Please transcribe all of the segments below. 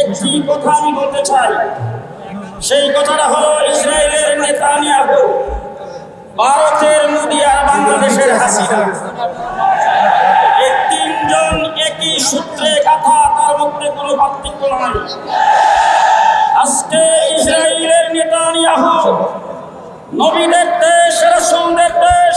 একটি কথা আমি বলতে চাই। সেই কথাটা হলো ইসরায়েলের নেতানিয়াহু, ভারতের মোদি আর বাংলাদেশের হাসিনা। এই তিনজন একই সূত্রে কথা, তার মধ্যে কোনো পার্থক্য নাই। আজকে ইসরায়েলের নেতানিয়াহু, নবীদের দেশ রসুলদের দেশ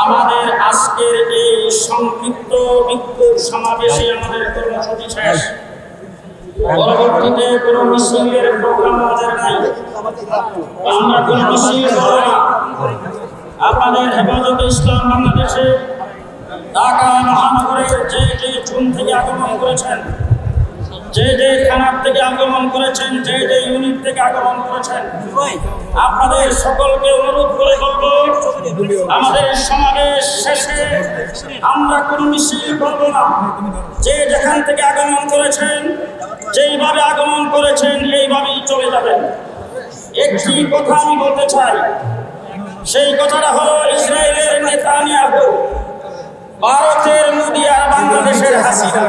আমাদের আজকের এই সংক্ষিপ্ত বিক্ষোভ সমাবেশে আমাদের কর্মসূচি শেষ। পরবর্তীতে কোন মিছিলের প্রোগ্রাম আমাদের নাই। আমরা কোন মিছিল আপনাদের হেফাজতে ইসলাম বাংলাদেশে, ঢাকা মহানগরের আগমন করেছেন যে যে ইউনিট থেকে আগমন করেছেন আপনাদের সকলকে অনুরোধ করে বলব আমাদের সমাবেশ শেষে আমরা কোনো মিছিল করব না। যে যেখান থেকে আগমন করেছেন যেইভাবে আগমন করেছেন এইভাবেই চলে যাবেন। একটি কথা আমি বলতে চাই সেই কথাটা হলো ইসরায়েলের নেতানিয়াহু ভারতের মোদি আর বাংলাদেশের হাসিনা।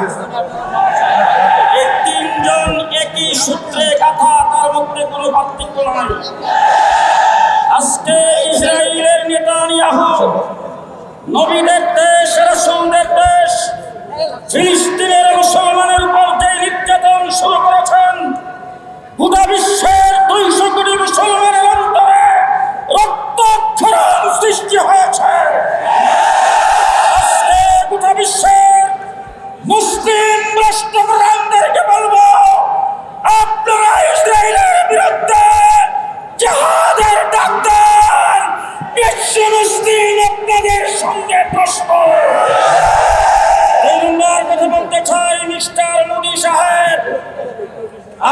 এই তিনজন একই সূত্রে কথা তার মধ্যে কোনো পার্থক্য নাই। আজকে ইসরায়েলের নেতানিয়াহু, নবীদের দেশ রাসুলদের দেশ, ফিলিস্তিনের মুসলমানের উপর প্রশ্ন। এই জন্য কথা বলতে চাই, মিস্টার মোদি সাহেব।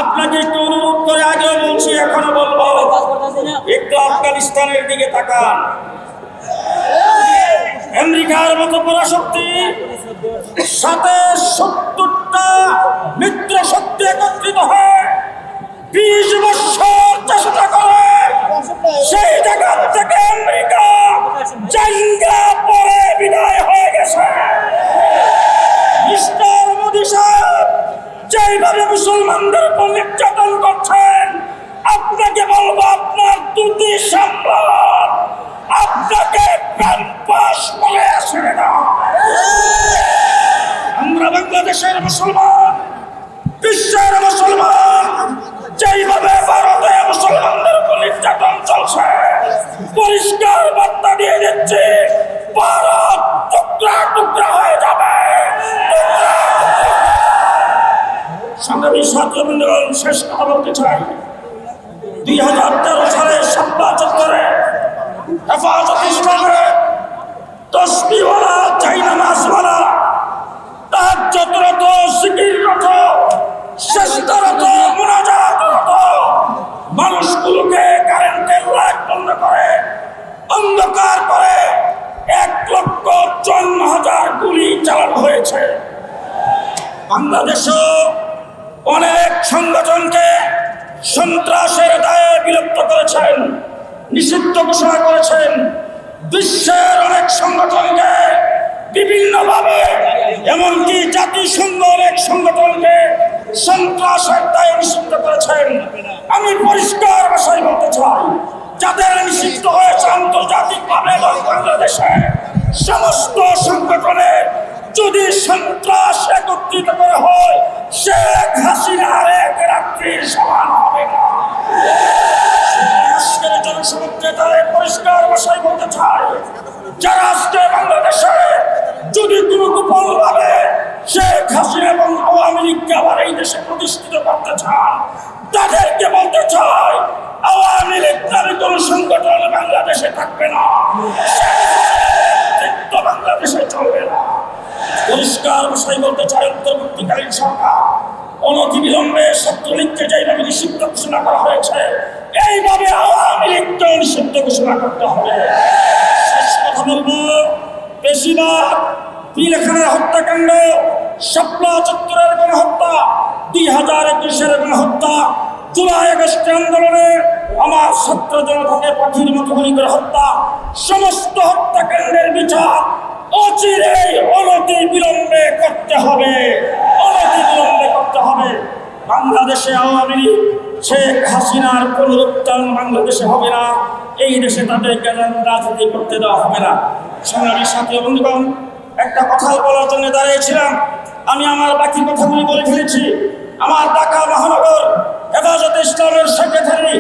আপনাকে একটু অনুরোধ করে আগেও বলছি, এখনও বলব। একটু আফগানিস্তানের দিকে তাকান। আমেরিকার মতো পরাশক্তি, সাথে সত্তরটা মিত্র শক্তি একত্রিত হয় বিশ বছর চেষ্টা করে সেই জায়গা থেকে আমেরিকা জাঙ্গা পরে বিদায় হয়ে গেছে মিস্টার মোদি সাহেব যেইভাবে মুসলমানদের উপর নির্যাতন করছেন। আপনাকে বলব, আপনার দুটি সম্রাট আপনাকে প্রাণপাস বলে ছেড়ে দাও। আমরা বাংলাদেশের মুসলমান, বিশ্বের মুসলমান, যেইভাবে ভারতে মুসলমানদের উপর নির্যাতন চলছে, পরিষ্কার বার্তা দিয়ে দিচ্ছে, ভারত ছাত্রবৃন্দগণ শেষ কথা বলতে চাই। দুই হাজার তেরো সালে সাপ্লা চত্বরে হেফাজত ইসলামের তসবিওয়ালা চাইনা মাসওয়ালা তাহাজ্জতরত সিকিররত শেষদারত মুনাজাতরত মানুষগুলোকে কারেন্টের লাইট বন্ধ করে, অন্ধকার করে এক লক্ষ চুয়ান্ন হাজার গুলি চালানো হয়েছে। বাংলাদেশও অনেক সংগঠনকে সন্ত্রাসের দায়ে বিলুপ্ত করেছেন, নিষিদ্ধ ঘোষণা করেছেন। বিশ্বের অনেক সংগঠনকে বিভিন্নভাবে, এমনকি জাতিসংঘ অনেক সংগঠনকে সন্ত্রাসের দায়ে নিষিদ্ধ করেছেন। আমি পরিষ্কার ভাষায় বলতে চাই, যাদের নিষিদ্ধ হয়েছে আন্তর্জাতিকভাবে এবং বাংলাদেশে, সমস্ত সংগঠনের যদি সন্ত্রাস একত্রিত করে হয়, শেখ হাসিনার এক রাত্রির সমান হবে না। পরিষ্কার বলতে যারা যদি হাসিনা এবং আওয়ামী প্রতিষ্ঠিত করতে চান তাদেরকে বলতে চাই আওয়ামী লীগ নামে ভাষায় বলতে চাই অন্তর্বর্তীকালীন সরকার। অনতিবিলম্বে ছাত্রলীগকে যেভাবে নিষিদ্ধ ঘোষণা করা হয়েছে, এইভাবে আওয়ামী লীগকেও নিষিদ্ধ ঘোষণা করতে হবে। শেষ কথা বলব, বেশিরভাগ পিলখানার হত্যাকাণ্ড, শাপলা চত্বরের গণহত্যা দুই হাজার একুশের গণহত্যা, জুলাই আগস্টের আন্দোলনে আমার ছাত্র জনতাকে পাখির মতো গুলি করে হত্যা, সমস্ত হত্যাকাণ্ডের বিচার অচিরেই অনতি বিলম্বে করতে হবে অনতি বিলম্বে করতে হবে বাংলাদেশে আওয়ামী লীগ, শেখ হাসিনার পুনরুত্থান বাংলাদেশে হবে না। এই দেশে তাদেরকে রাজনীতি করতে দেওয়া হবে না। সংগ্রামী সাথী বন্ধুগণ, একটা কথা বলার জন্য দাঁড়িয়েছিলাম। আমি আমার বাকি কথাগুলি বলে ফেলেছি। আমার ঢাকা মহানগর হেফাজতে ইসলামের সেক্রেটারি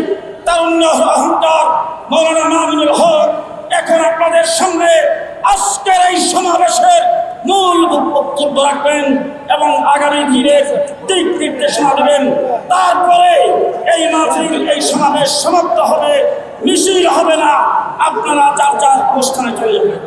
তারুণ্য অহংকার মৌলানা মামিনুল হক এখন আপনাদের সামনে আজকের এই সমাবেশের মূল বক্তব্য রাখবেন এবং আগামী দিনের দিক নির্দেশনা দেবেন। তারপরে এই মাহফিল, এই সমাবেশ সমাপ্ত হবে। মিছিল হবে না, আপনারা যার যার অবস্থানে চলে যাবেন।